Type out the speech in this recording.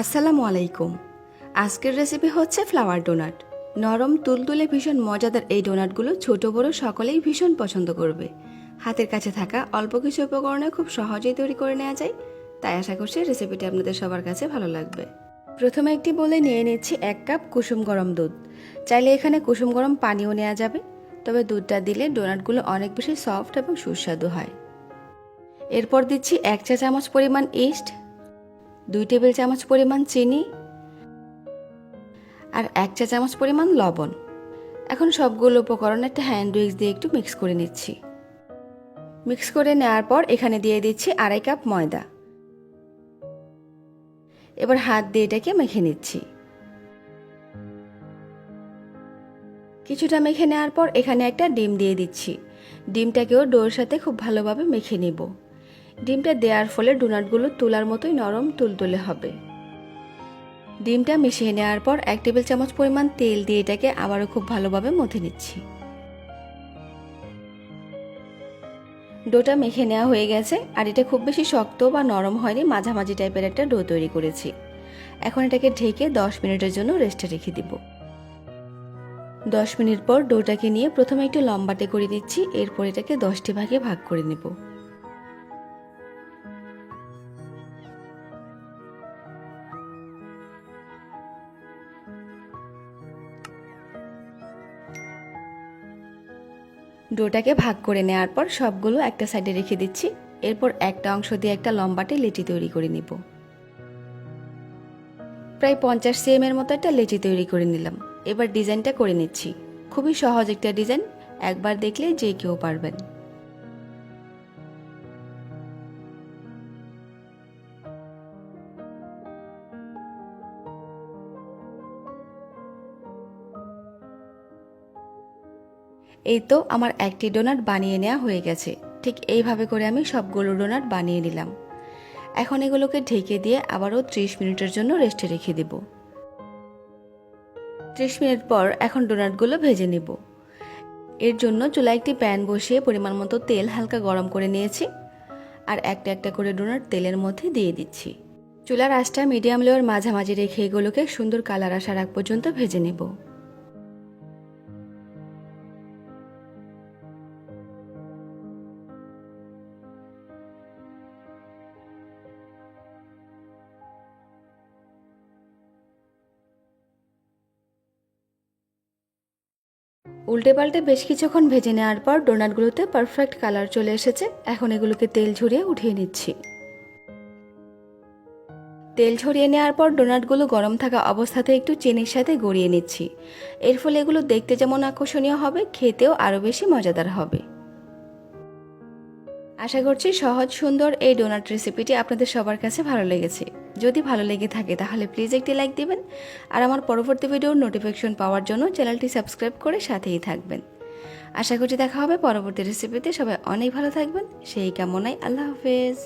আসসালামু আলাইকুম। আজকের রেসিপি হচ্ছে ফ্লাওয়ার ডোনাট নরম, তুলতুলে, ভীষণ মজাদার এই ডোনাটগুলো ছোট, বড় সকলেই ভীষণ পছন্দ করবে। হাতের কাছে থাকা অল্প কিছু উপকরণে খুব সহজেই তৈরি করে নেওয়া যায়। তাই আশা করছি রেসিপিটি আপনাদের সবার কাছে ভালো লাগবে। প্রথমে একটি বলে নিয়ে নিচ্ছি এক কাপ কুসুম গরম দুধ। চাইলে এখানে কুসুম গরম পানিও নেওয়া যাবে। তবে দুধটা দিলে ডোনাটগুলো অনেক বেশি সফট এবং সুস্বাদু হয়। এরপর দিচ্ছি এক চা চামচ পরিমাণ ইস্ট দুই টেবিল চামচ পরিমাণ চিনি আর এক চা চামচ পরিমাণ লবণ। এখন সবগুলো উপকরণ একটা হ্যান্ড উইক্স দিয়ে একটু মিক্স করে নিচ্ছি। মিক্স করে নেওয়ার পর এখানে দিয়ে দিচ্ছি আড়াই কাপ ময়দা। এবার হাত দিয়ে এটাকে মেখে নিচ্ছি। কিছুটা মেখে নেওয়ার পর এখানে একটা ডিম দিয়ে দিচ্ছি। ডিমটাকেও ডোর সাথে খুব ভালোভাবে মেখে নেব। ডিমটা দেওয়ার ফলে ডোনাটগুলো তোলার মতোই নরম তুলতুলে হবে। ডিমটা মিশিয়ে নেওয়ার পর এক টেবিল চামচ পরিমাণ তেল দিয়ে এটাকে আবারও খুব ভালোভাবে মথে নিচ্ছি। ডোটা মেখে নেওয়া হয়ে গেছে আর এটা খুব বেশি শক্ত বা নরম হয়নি, মাঝামাঝি টাইপের একটা ডো তৈরি করেছি। এখন এটাকে ঢেকে দশ মিনিটের জন্য রেস্টে রেখে দিব। দশ মিনিট পর ডোটাকে নিয়ে প্রথমে একটু লম্বাটে করে দিচ্ছি এরপর এটাকে দশটি ভাগে ভাগ করে নেব। ডোটাকে ভাগ করে নেওয়ার পর সবগুলো একটা সাইডে রেখে দিচ্ছি। এরপর একটা অংশ দিয়ে একটা লম্বাটে লেচি তৈরি করে নিব। প্রায় পঞ্চাশ সিএম এর মতো একটা লেচি তৈরি করে নিলাম। এবার ডিজাইনটা করে নিচ্ছি। খুবই সহজ একটা ডিজাইন। একবার দেখলে যে কেউ পারবেন। এই তো আমার একটি ডোনাট বানিয়ে নেওয়া হয়ে গেছে। ঠিক এইভাবে করে আমি সবগুলো ডোনাট বানিয়ে নিলাম। এখন এগুলোকে ঢেকে দিয়ে আবারও ত্রিশ মিনিটের জন্য রেস্টে রেখে দেব। ত্রিশ মিনিট পর এখন ডোনাটগুলো ভেজে নেব। এর জন্য চুলায় একটি প্যান বসিয়ে পরিমাণ মতো তেল হালকা গরম করে নিয়েছি আর একটা একটা করে ডোনাট তেলের মধ্যে দিয়ে দিচ্ছি। চুলার আঁচটা মিডিয়াম লেয়ার মাঝামাঝি রেখে এগুলোকে সুন্দর কালার আসার আগ পর্যন্ত ভেজে নেব। উল্টে পাল্টে বেশ কিছুক্ষণ ভেজে নেওয়ার পর ডোনাটগুলোতে পারফেক্ট কালার চলে এসেছে। এখন এগুলোকে তেল ঝরিয়ে উঠিয়ে নিচ্ছি। তেল ছড়িয়ে নেওয়ার পর ডোনাটগুলো গরম থাকা অবস্থাতে একটু চিনির সাথে গড়িয়ে নিচ্ছি। এর ফলে এগুলো দেখতে যেমন আকর্ষণীয় হবে, খেতেও আরও বেশি মজাদার হবে। আশা করছি সহজ, সুন্দর এই ডোনাট রেসিপিটি আপনাদের সবার কাছে ভালো লেগেছে। যদি ভালো লেগে থাকে তাহলে প্লিজ একটি লাইক দেবেন। আর আমার পরবর্তী ভিডিওর নোটিফিকেশন পাওয়ার জন্য চ্যানেলটি সাবস্ক্রাইব করে সাথেই থাকবেন। আশা করছি দেখা হবে পরবর্তী রেসিপিতে সবাই অনেক ভালো থাকবেন। সেই কামনায় আল্লাহ হাফেজ।